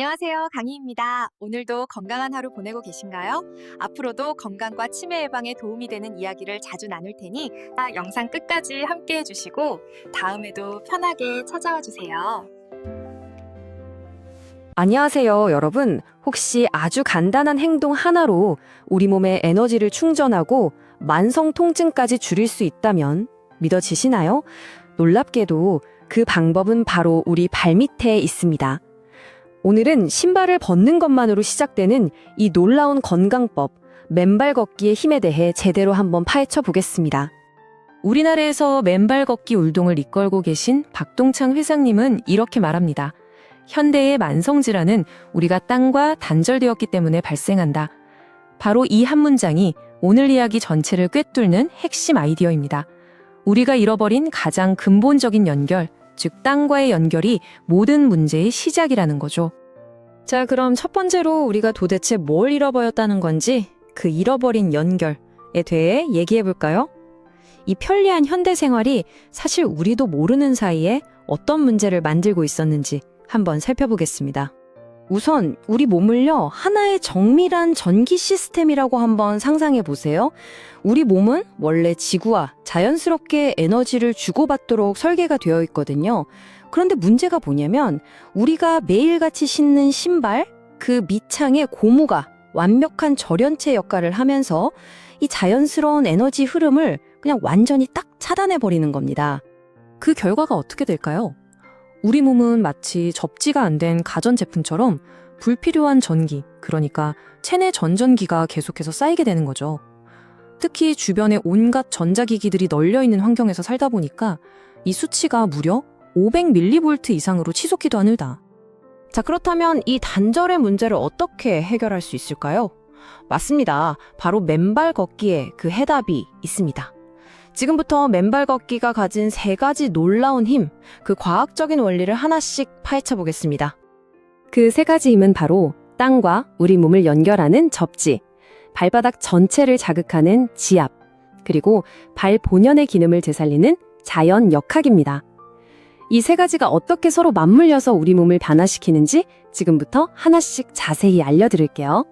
안녕하세요. 강희입니다. 오늘도 건강한 하루 보내고 계신가요? 앞으로도 건강과 치매 예방에 도움이 되는 이야기를 자주 나눌 테니 아, 영상 끝까지 함께 해주시고 다음에도 편하게 찾아와 주세요. 안녕하세요, 여러분. 혹시 아주 간단한 행동 하나로 우리 몸의 에너지를 충전하고 만성 통증까지 줄일 수 있다면 믿어지시나요? 놀랍게도 그 방법은 바로 우리 발밑에 있습니다. 오늘은 신발을 벗는 것만으로 시작되는 이 놀라운 건강법, 맨발 걷기의 힘에 대해 제대로 한번 파헤쳐 보겠습니다. 우리나라에서 맨발 걷기 울동을 이끌고 계신 박동창 회장님은 이렇게 말합니다. 현대의 만성질환은 우리가 땅과 단절되었기 때문에 발생한다. 바로 이 한 문장이 오늘 이야기 전체를 꿰뚫는 핵심 아이디어입니다. 우리가 잃어버린 가장 근본적인 연결, 즉 땅과의 연결이 모든 문제의 시작이라는 거죠. 자, 그럼 첫 번째로 우리가 도대체 뭘 잃어버렸다는 건지 그 잃어버린 연결에 대해 얘기해 볼까요? 이 편리한 현대 생활이 사실 우리도 모르는 사이에 어떤 문제를 만들고 있었는지 한번 살펴보겠습니다. 우선 우리 몸을요, 하나의 정밀한 전기 시스템이라고 한번 상상해 보세요. 우리 몸은 원래 지구와 자연스럽게 에너지를 주고받도록 설계가 되어 있거든요. 그런데 문제가 뭐냐면 우리가 매일같이 신는 신발, 그 밑창의 고무가 완벽한 절연체 역할을 하면서 이 자연스러운 에너지 흐름을 그냥 완전히 딱 차단해 버리는 겁니다. 그 결과가 어떻게 될까요? 우리 몸은 마치 접지가 안 된 가전제품처럼 불필요한 전기, 그러니까 체내 전전기가 계속해서 쌓이게 되는 거죠. 특히 주변에 온갖 전자기기들이 널려 있는 환경에서 살다 보니까 이 수치가 무려 500mV 이상으로 치솟기도 하늘다. 자, 그렇다면 이 단절의 문제를 어떻게 해결할 수 있을까요? 맞습니다. 바로 맨발 걷기에 그 해답이 있습니다. 지금부터 맨발 걷기가 가진 세 가지 놀라운 힘, 그 과학적인 원리를 하나씩 파헤쳐 보겠습니다. 그 세 가지 힘은 바로 땅과 우리 몸을 연결하는 접지, 발바닥 전체를 자극하는 지압, 그리고 발 본연의 기능을 되살리는 자연 역학입니다. 이 세 가지가 어떻게 서로 맞물려서 우리 몸을 변화시키는지 지금부터 하나씩 자세히 알려드릴게요.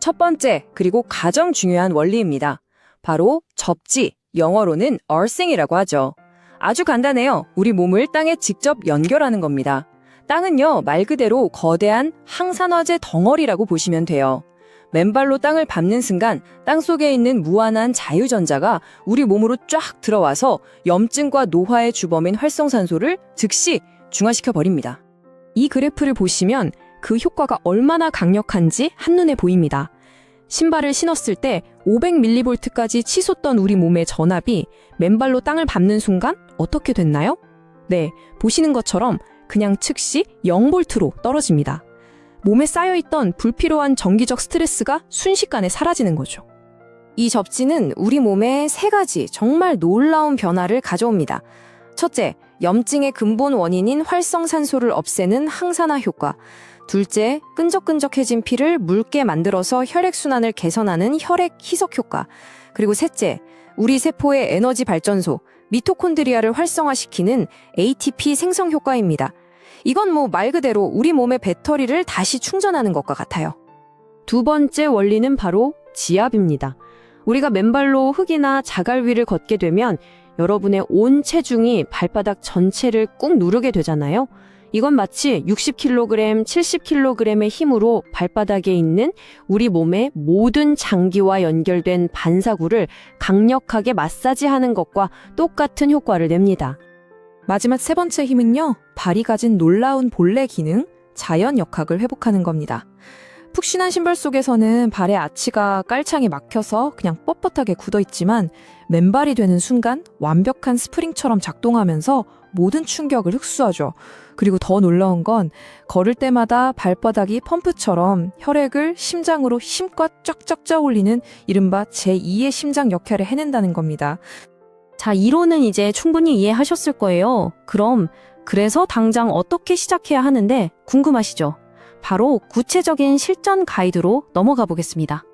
첫 번째, 그리고 가장 중요한 원리입니다. 바로 접지, 영어로는 earthing이라고 하죠. 아주 간단해요. 우리 몸을 땅에 직접 연결하는 겁니다. 땅은요, 말 그대로 거대한 항산화제 덩어리라고 보시면 돼요. 맨발로 땅을 밟는 순간 땅 속에 있는 무한한 자유전자가 우리 몸으로 쫙 들어와서 염증과 노화의 주범인 활성산소를 즉시 중화시켜 버립니다. 이 그래프를 보시면 그 효과가 얼마나 강력한지 한눈에 보입니다. 신발을 신었을 때 500mV까지 치솟던 우리 몸의 전압이 맨발로 땅을 밟는 순간 어떻게 됐나요? 네, 보시는 것처럼 그냥 즉시 0볼트로 떨어집니다. 몸에 쌓여있던 불필요한 정기적 스트레스가 순식간에 사라지는 거죠. 이 접지는 우리 몸에 세 가지 정말 놀라운 변화를 가져옵니다. 첫째, 염증의 근본 원인인 활성산소를 없애는 항산화 효과. 둘째, 끈적끈적해진 피를 묽게 만들어서 혈액순환을 개선하는 혈액 희석 효과. 그리고 셋째, 우리 세포의 에너지 발전소, 미토콘드리아를 활성화시키는 ATP 생성 효과입니다. 이건 뭐 말 그대로 우리 몸의 배터리를 다시 충전하는 것과 같아요. 두 번째 원리는 바로 지압입니다. 우리가 맨발로 흙이나 자갈 위를 걷게 되면 여러분의 온 체중이 발바닥 전체를 꾹 누르게 되잖아요. 이건 마치 60kg, 70kg의 힘으로 발바닥에 있는 우리 몸의 모든 장기와 연결된 반사구를 강력하게 마사지하는 것과 똑같은 효과를 냅니다. 마지막 세 번째 힘은요, 발이 가진 놀라운 본래 기능, 자연 역학을 회복하는 겁니다. 푹신한 신발 속에서는 발의 아치가 깔창에 막혀서 그냥 뻣뻣하게 굳어 있지만 맨발이 되는 순간 완벽한 스프링처럼 작동하면서 모든 충격을 흡수하죠. 그리고 더 놀라운 건 걸을 때마다 발바닥이 펌프처럼 혈액을 심장으로 힘껏 쫙쫙 짜올리는 이른바 제2의 심장 역할을 해낸다는 겁니다. 자, 이론은 이제 충분히 이해하셨을 거예요. 그럼 그래서 당장 어떻게 시작해야 하는데 궁금하시죠? 바로 구체적인 실전 가이드로 넘어가 보겠습니다.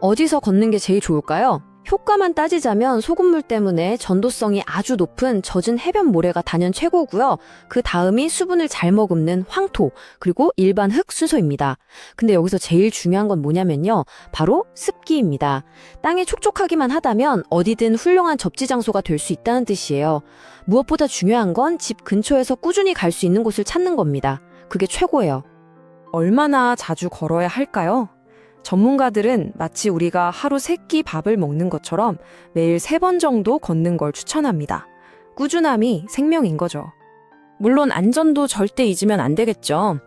어디서 걷는 게 제일 좋을까요? 효과만 따지자면 소금물 때문에 전도성이 아주 높은 젖은 해변 모래가 단연 최고고요. 그 다음이 수분을 잘 머금는 황토, 그리고 일반 흙 순서입니다. 근데 여기서 제일 중요한 건 뭐냐면요. 바로 습기입니다. 땅이 촉촉하기만 하다면 어디든 훌륭한 접지 장소가 될 수 있다는 뜻이에요. 무엇보다 중요한 건 집 근처에서 꾸준히 갈 수 있는 곳을 찾는 겁니다. 그게 최고예요. 얼마나 자주 걸어야 할까요? 전문가들은 마치 우리가 하루 세 끼 밥을 먹는 것처럼 매일 세 번 정도 걷는 걸 추천합니다. 꾸준함이 생명인 거죠. 물론 안전도 절대 잊으면 안 되겠죠.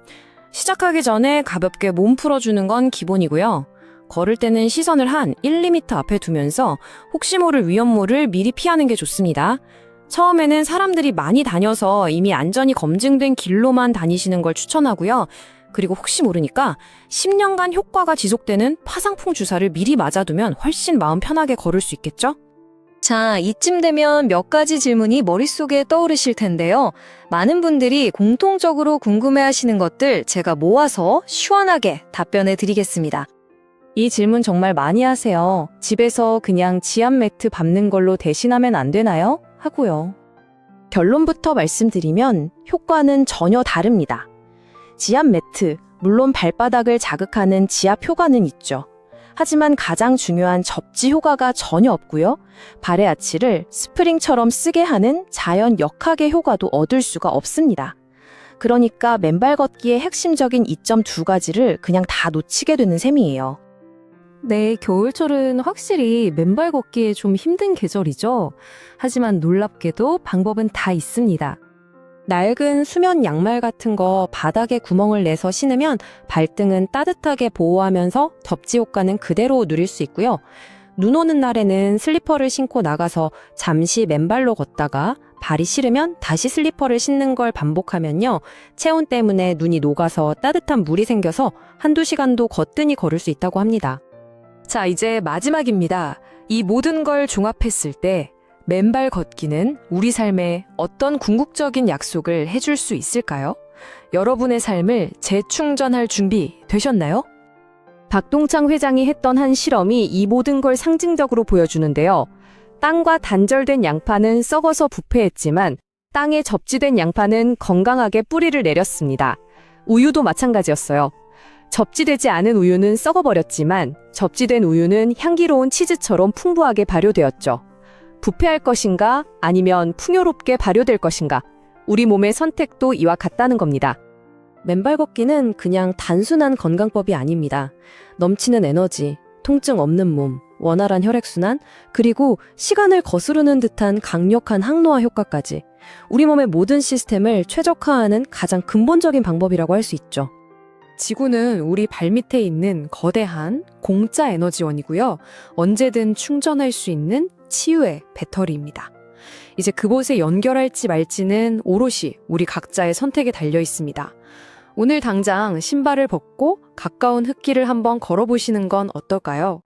시작하기 전에 가볍게 몸 풀어주는 건 기본이고요. 걸을 때는 시선을 한 1, 2m 앞에 두면서 혹시 모를 위험물을 미리 피하는 게 좋습니다. 처음에는 사람들이 많이 다녀서 이미 안전이 검증된 길로만 다니시는 걸 추천하고요. 그리고 혹시 모르니까 10년간 효과가 지속되는 파상풍 주사를 미리 맞아두면 훨씬 마음 편하게 걸을 수 있겠죠? 자, 이쯤 되면 몇 가지 질문이 머릿속에 떠오르실 텐데요. 많은 분들이 공통적으로 궁금해 하시는 것들 제가 모아서 시원하게 답변해 드리겠습니다. 이 질문 정말 많이 하세요. 집에서 그냥 지압 매트 밟는 걸로 대신하면 안 되나요? 하고요. 결론부터 말씀드리면 효과는 전혀 다릅니다. 지압 매트, 물론 발바닥을 자극하는 지압 효과는 있죠. 하지만 가장 중요한 접지 효과가 전혀 없고요. 발의 아치를 스프링처럼 쓰게 하는 자연 역학의 효과도 얻을 수가 없습니다. 그러니까 맨발 걷기의 핵심적인 이점 두 가지를 그냥 다 놓치게 되는 셈이에요. 네, 겨울철은 확실히 맨발 걷기에 좀 힘든 계절이죠. 하지만 놀랍게도 방법은 다 있습니다. 낡은 수면 양말 같은 거 바닥에 구멍을 내서 신으면 발등은 따뜻하게 보호하면서 접지 효과는 그대로 누릴 수 있고요. 눈 오는 날에는 슬리퍼를 신고 나가서 잠시 맨발로 걷다가 발이 시르면 다시 슬리퍼를 신는 걸 반복하면요. 체온 때문에 눈이 녹아서 따뜻한 물이 생겨서 한두 시간도 거뜬히 걸을 수 있다고 합니다. 자, 이제 마지막입니다. 이 모든 걸 종합했을 때 맨발 걷기는 우리 삶에 어떤 궁극적인 약속을 해줄 수 있을까요? 여러분의 삶을 재충전할 준비 되셨나요? 박동창 회장이 했던 한 실험이 이 모든 걸 상징적으로 보여주는데요. 땅과 단절된 양파는 썩어서 부패했지만 땅에 접지된 양파는 건강하게 뿌리를 내렸습니다. 우유도 마찬가지였어요. 접지되지 않은 우유는 썩어버렸지만 접지된 우유는 향기로운 치즈처럼 풍부하게 발효되었죠. 부패할 것인가 아니면 풍요롭게 발효될 것인가 우리 몸의 선택도 이와 같다는 겁니다. 맨발 걷기는 그냥 단순한 건강법이 아닙니다. 넘치는 에너지, 통증 없는 몸, 원활한 혈액순환, 그리고 시간을 거스르는 듯한 강력한 항노화 효과까지 우리 몸의 모든 시스템을 최적화하는 가장 근본적인 방법이라고 할 수 있죠. 지구는 우리 발밑에 있는 거대한 공짜 에너지원이고요. 언제든 충전할 수 있는 치유의 배터리입니다. 이제 그곳에 연결할지 말지는 오롯이 우리 각자의 선택에 달려 있습니다. 오늘 당장 신발을 벗고 가까운 흙길을 한번 걸어보시는 건 어떨까요?